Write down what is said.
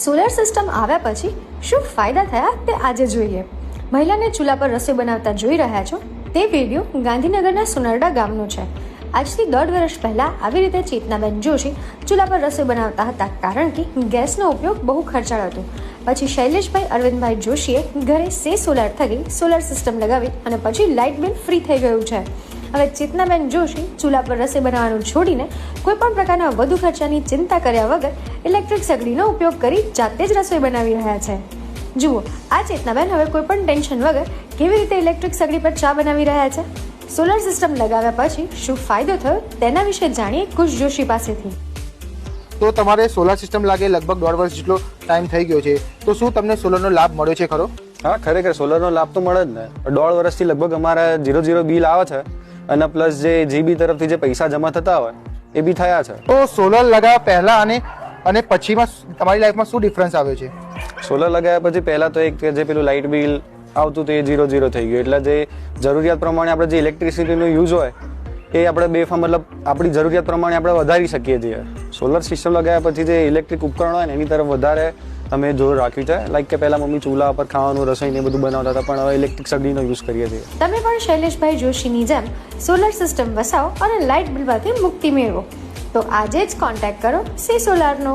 Solar system આવ્યા પછી શું ફાયદા થયા તે આજે જોઈએ. મહિલાને ચૂલા પર રસોઈ બનાવતા જોઈ રહ્યા છો તે વીડિયો ગાંધીનગરના સુનરડા ગામનો છે. આજથી દોઢ વર્ષ પહેલા આવી રીતે ચેતનાબેન જોશી ચૂલા પર રસોઈ બનાવતા હતા કારણ કે ગેસનો ઉપયોગ બહુ ખર્ચાળ હતો. પછી શૈલેષભાઈ અરવિંદભાઈ જોશીએ ઘરે સે સોલાર થકી સોલાર સિસ્ટમ લગાવી અને પછી લાઇટ બિલ ફ્રી થઈ ગયું છે. હવે ચેતનાબેન જોશી ચૂલા પર રસોઈ બનાવવાનું છોડીને કોઈ પણ પ્રકારના વધુ ખર્ચાની ચિંતા કર્યા વગર ઇલેક્ટ્રિક સગડીનો ઉપયોગ કરી જાતે જ રસોઈ બનાવી રહ્યા છે. જુઓ આ ચેતનાબેન હવે કોઈ પણ ટેન્શન વગર કેવી રીતે ઇલેક્ટ્રિક સગડી પર ચા બનાવી રહ્યા છે? સોલર સિસ્ટમ લગાવ્યા પછી શું ફાયદો થયો? તેના વિશે જાણીએ કુશ જોશી પાસેથી. તો તમારે સોલાર સિસ્ટમ લાગે લગભગ દોઢ વર્ષ જેટલો ટાઈમ થઈ ગયો છે. તો શું તમને સોલરનો લાભ મળ્યો છે ખરો? હા ખરેખર સોલરનો લાભ તો મળે જ ને. દોઢ વર્ષથી લગભગ અમારે ઝીરો ઝીરો બિલ આવે છે. અને પ્લસ જે જીબી તરફથી જે પૈસા જમા થતા હોય એ બી થયા છે. તો સોલર લગાવ્યા પહેલા અને અને પછીમાં તમારી લાઈફમાં શું ડિફરન્સ આવ્યો છે? સોલર લગાવ્યા પછી પહેલાં તો એક જે પેલું લાઇટ બિલ આવતું તે ઝીરો ઝીરો થઈ ગયું. એટલે જે જરૂરિયાત પ્રમાણે આપણે જે ઇલેક્ટ્રિસિટીનો યુઝ હોય એ આપણે બેફા મતલબ આપણી જરૂરિયાત પ્રમાણે આપણે વધારી શકીએ છીએ. સોલર સિસ્ટમ લગાવ્યા પછી જે ઇલેક્ટ્રિક ઉપકરણ હોય ને એની તરફ વધારે અમે જોર રાખ્યું છે? લાઈક કે પહેલાં મમ્મી ચૂલા પર ખાવાનું રસોઈ ને બધું બનાવતા હતા, પણ હવે ઇલેક્ટ્રિક સગડીનો યુઝ કરીએ છીએ. તમે પણ શૈલેષભાઈ જોશીની જેમ સોલર સિસ્ટમ વસાવો અને લાઇટ બિલમાંથી મુક્તિ મેળવો. તો આજે જ કોન્ટેક્ટ કરો સી સોલારનો